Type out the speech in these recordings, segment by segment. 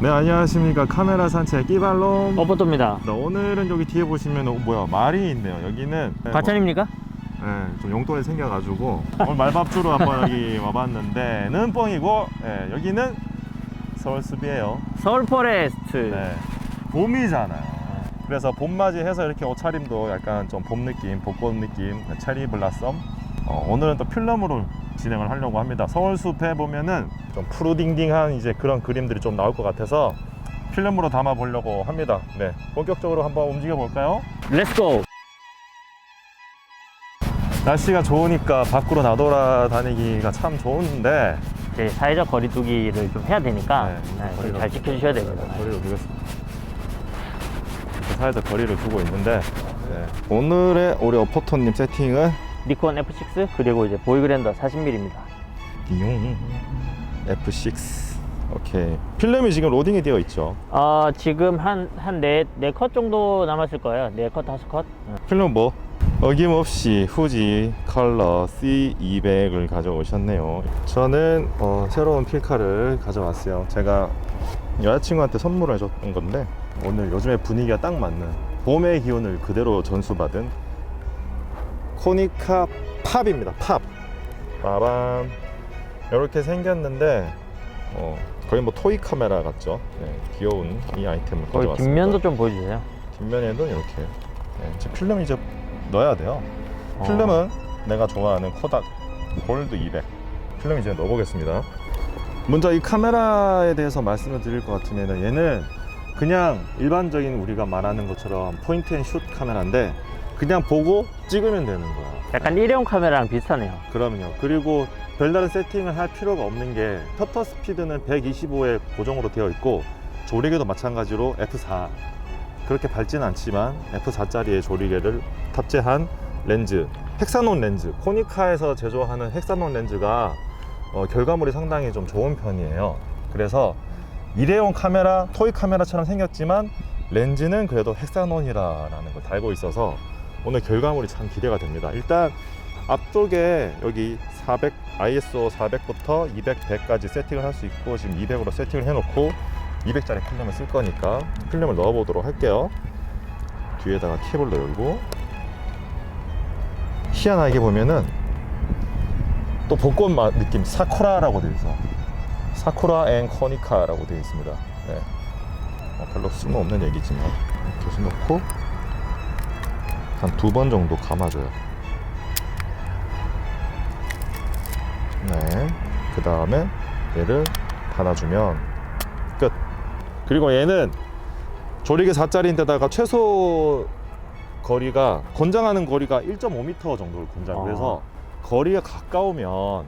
네 안녕하십니까. 카메라 산책 끼발롬. 어버터입니다. 네, 오늘은 여기 뒤에 보시면 어, 뭐야 말이 있네요. 여기는 네, 과찬입니까? 뭐, 네, 좀 용돈이 생겨가지고. 오늘 말밥주로 한번 여기 와봤는데 는 뻥이고 네, 여기는 서울숲이에요. 서울 포레스트. 네, 봄이잖아요. 그래서 봄맞이해서 이렇게 옷차림도 약간 좀 봄 느낌 벚꽃 느낌 체리 블라썸 어, 오늘은 또 필름으로 진행을 하려고 합니다 서울숲에 보면은 좀 푸르딩딩한 이제 그런 그림들이 좀 나올 것 같아서 필름으로 담아 보려고 합니다 네 본격적으로 한번 움직여 볼까요 렛츠고. 날씨가 좋으니까 밖으로 나돌아다니기가 참 좋은데 이제 사회적 거리두기를 좀 해야 되니까 네, 네, 거리를- 잘 지켜주셔야 됩니다. 거리를 두겠습니다. 사회적 거리를 두고 있는데 네. 오늘의 우리 어포터님 세팅은 니콘 F6 그리고 이제 보이그랜더 40mm입니다. 띠용 F6 오케이 필름이 지금 로딩이 되어 있죠 어, 지금 한한네네컷 정도 남았을 거예요. 네컷 다섯 컷. 응. 필름 뭐 어김없이 후지 컬러 C200을 가져오셨네요 저는 어, 새로운 필카를 가져왔어요 제가 여자친구한테 선물을 해줬던 건데 오늘 요즘에 분위기가 딱 맞는 봄의 기운을 그대로 전수받은 코니카 팝입니다 팝 빠밤 이렇게 생겼는데 어, 거의 뭐 토이 카메라 같죠 네, 귀여운 이 아이템을 거기 가져왔습니다 뒷면도 좀 보여주세요. 뒷면에도 이렇게 네, 이제 필름 이제 넣어야 돼요. 어. 필름은 내가 좋아하는 코닥 골드 200 필름 이제 넣어보겠습니다. 먼저 이 카메라에 대해서 말씀을 드릴 것 같으면 얘는 그냥 일반적인 우리가 말하는 것처럼 포인트 앤 슛 카메라인데 그냥 보고 찍으면 되는 거야. 약간 일회용 카메라랑 비슷하네요. 그럼요. 그리고 별다른 세팅을 할 필요가 없는 게 터터 스피드는 125에 고정으로 되어 있고 조리개도 마찬가지로 F4 그렇게 밝지는 않지만 F4짜리의 조리개를 탑재한 렌즈 헥사논 렌즈 코니카에서 제조하는 헥사논 렌즈가 어, 결과물이 상당히 좀 좋은 편이에요 그래서 일회용 카메라 토이 카메라처럼 생겼지만 렌즈는 그래도 헥사논이라는 걸 달고 있어서 오늘 결과물이 참 기대가 됩니다. 일단 앞쪽에 여기 400 ISO 400부터 200, 100까지 세팅을 할 수 있고 지금 200으로 세팅을 해놓고 200짜리 필름을 쓸 거니까 필름을 넣어 보도록 할게요. 뒤에다가 캡을 열고 희한하게 보면은 또맛 느낌 사쿠라라고 되어 있어. 사쿠라 앤 코니카라고 되어 있습니다. 네. 어, 별로 쓸모없는 얘기지만 이렇게 해서 넣고 한 두 번 정도 감아줘요 네. 그 다음에 얘를 닫아주면 끝. 그리고 얘는 조리개 4짜리인데다가 최소 거리가 권장하는 거리가 1.5m 정도를 권장을 아. 해서 거리가 가까우면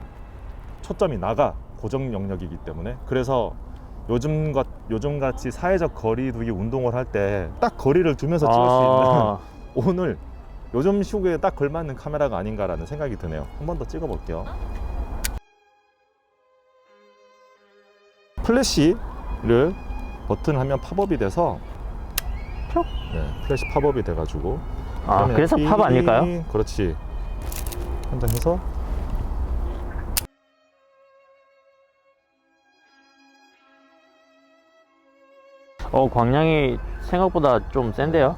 초점이 나가 고정 영역이기 때문에 그래서 요즘 같 요즘 같이 사회적 거리두기 운동을 할 때 딱 거리를 두면서 찍을 수 있는 아, 오늘 요즘 시국에 딱 걸맞는 카메라가 아닌가라는 생각이 드네요. 한 번 더 찍어볼게요. 플래시를 버튼 하면 팝업이 돼서 뿅? 네, 플래시 팝업이 돼가지고 아 그래서 팝 삐- 아닐까요? 그렇지. 해서 어 광량이 생각보다 좀 센데요.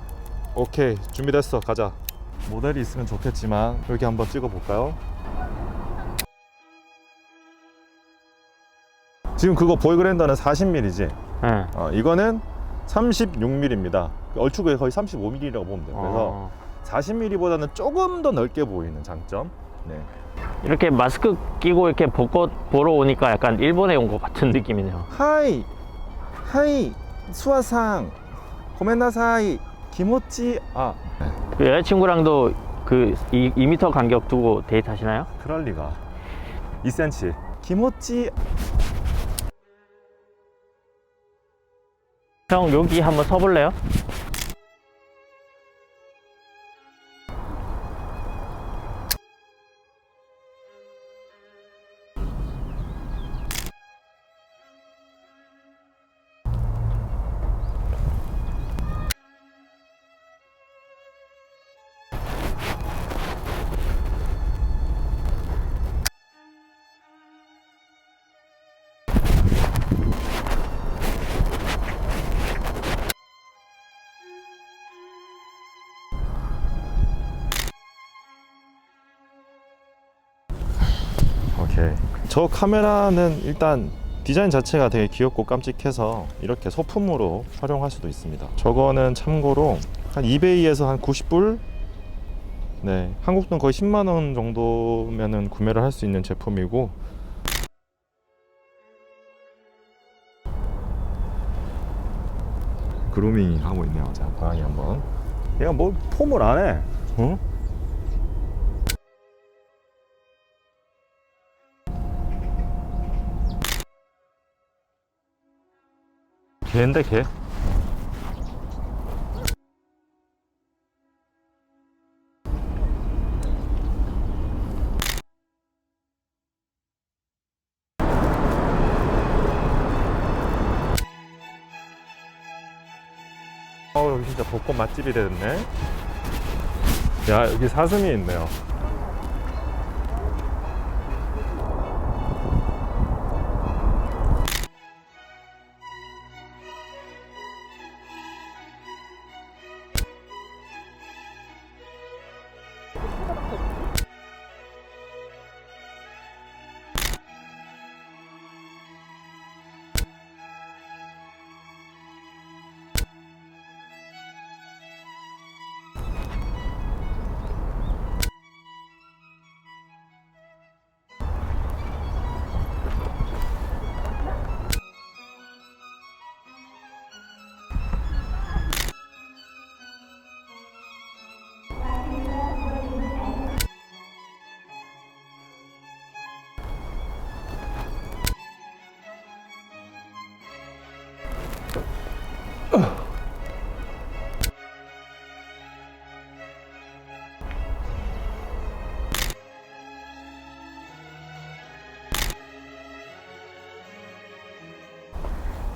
오케이 준비됐어 가자. 모델이 있으면 좋겠지만 여기 한번 찍어볼까요? 지금 그거 보이그랜더는 40mm지? 네. 어, 이거는 36mm입니다. 얼추 거의 35mm라고 보면 돼요. 그래서 어, 40mm보다는 조금 더 넓게 보이는 장점. 네. 이렇게 마스크 끼고 이렇게 벚꽃 보러 오니까 약간 일본에 온 것 같은 느낌이네요. 하이, 하이, 수아상, 고멘나사이, 기모찌. 아, 그 여자친구랑도 그 2, 2m 간격 두고 데이트 하시나요? 그럴 리가. 2cm. 기모찌. 형 여기 한번 서볼래요? 네. 저 카메라는 일단 디자인 자체가 되게 귀엽고 깜찍해서 이렇게 소품으로 활용할 수도 있습니다. 저거는 참고로 한 이베이에서 한 90불? 네. 한국 돈 거의 10만 원 정도면은 구매를 할 수 있는 제품이고 그루밍 하고 있네요. 자, 고양이 한번. 얘가 뭐 폼을 안 해. 어? 개인데 개? 어 여기 진짜 벚꽃 맛집이 됐네 야 여기 사슴이 있네요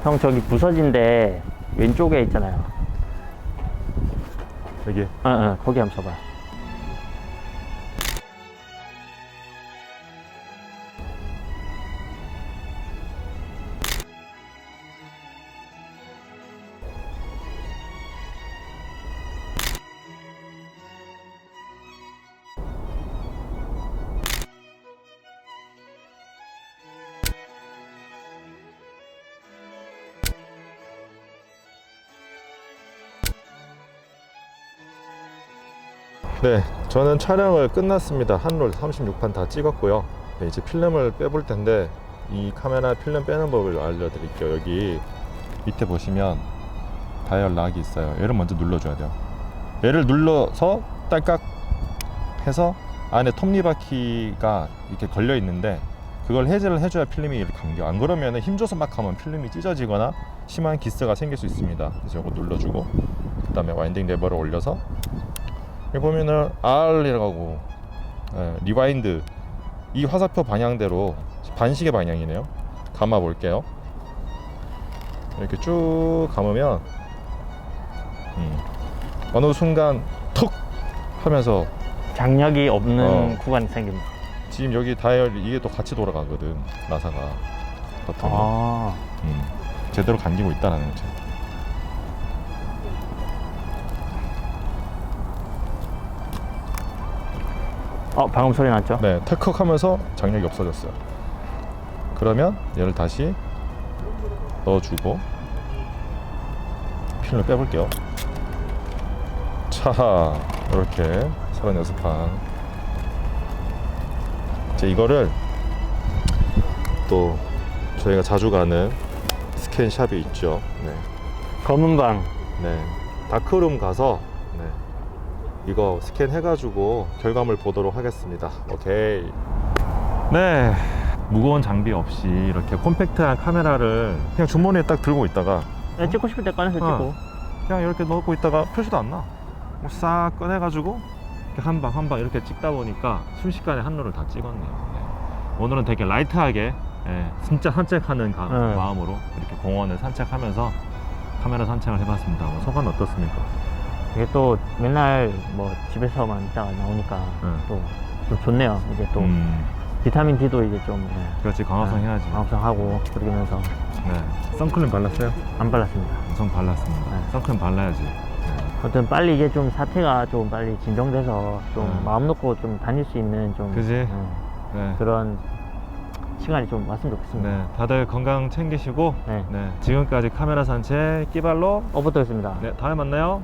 형 저기 부서진데 왼쪽에 있잖아요. 여기 어, 어, 거기 한번 쳐봐 네, 저는 촬영을 끝났습니다. 한롤 36판 다 찍었고요. 네, 이제 필름을 빼볼 텐데 이 카메라 필름 빼는 법을 알려드릴게요. 여기 밑에 보시면 다이얼 락이 있어요. 얘를 먼저 눌러줘야 돼요. 얘를 눌러서 딸깍 해서 안에 톱니바퀴가 이렇게 걸려 있는데 그걸 해제를 해줘야 필름이 이렇게 감겨. 안 그러면 힘줘서 막 하면 필름이 찢어지거나 심한 기스가 생길 수 있습니다. 그래서 이거 눌러주고 그 다음에 와인딩 레버를 올려서 여기 보면은 R이라고 예, 리와인드 이 화살표 방향대로 반시계 방향이네요. 감아 볼게요. 이렇게 쭉 감으면 음, 어느 순간 톡 하면서 장력이 없는 어. 구간이 생깁니다. 지금 여기 다이얼 이게 또 같이 돌아가거든 나사가 버튼이 아, 음, 제대로 감기고 있다는 거죠. 어, 방금 소리 났죠? 네, 턱턱 하면서 장력이 없어졌어요. 그러면 얘를 다시 넣어주고 필을 빼볼게요. 차, 이렇게 36판. 이제 이거를 또 저희가 자주 가는 스캔 샵이 있죠. 네. 검은 방. 네. 다크룸 가서 네. 이거 스캔해가지고 결과물 보도록 하겠습니다. 오케이. 네. 무거운 장비 없이 이렇게 콤팩트한 카메라를 그냥 주머니에 딱 들고 있다가 네, 찍고 싶을 때 꺼내서 어. 찍고. 그냥 이렇게 넣고 있다가 표시도 안 나. 뭐싹 꺼내가지고 한방 한 방 이렇게 찍다 보니까 순식간에 한 롤을 다 찍었네요. 네. 오늘은 되게 라이트하게 예, 진짜 산책하는 가- 네. 마음으로 이렇게 공원을 산책하면서 카메라 산책을 해봤습니다. 뭐 소감 어떻습니까? 이게 또 맨날 뭐 집에서만 있다가 나오니까 네. 또, 좀 좋네요. 이게 또 음, 비타민 D도 이제 좀 네, 그렇지 강화성 네, 해야지. 강화성하고 그러면서 네. 선크림 발랐어요? 안 발랐습니다. 우선 발랐습니다. 네. 선크림 발라야지. 네. 아무튼 빨리 이게 좀 사태가 좀 빨리 진정돼서 좀 음. 마음 놓고 좀 다닐 수 있는 좀 그지? 네, 네. 그런 시간이 좀 왔으면 좋겠습니다. 네, 다들 건강 챙기시고 네. 네, 지금까지 카메라 산책 끼발로 어부터였습니다. 네, 다음에 만나요.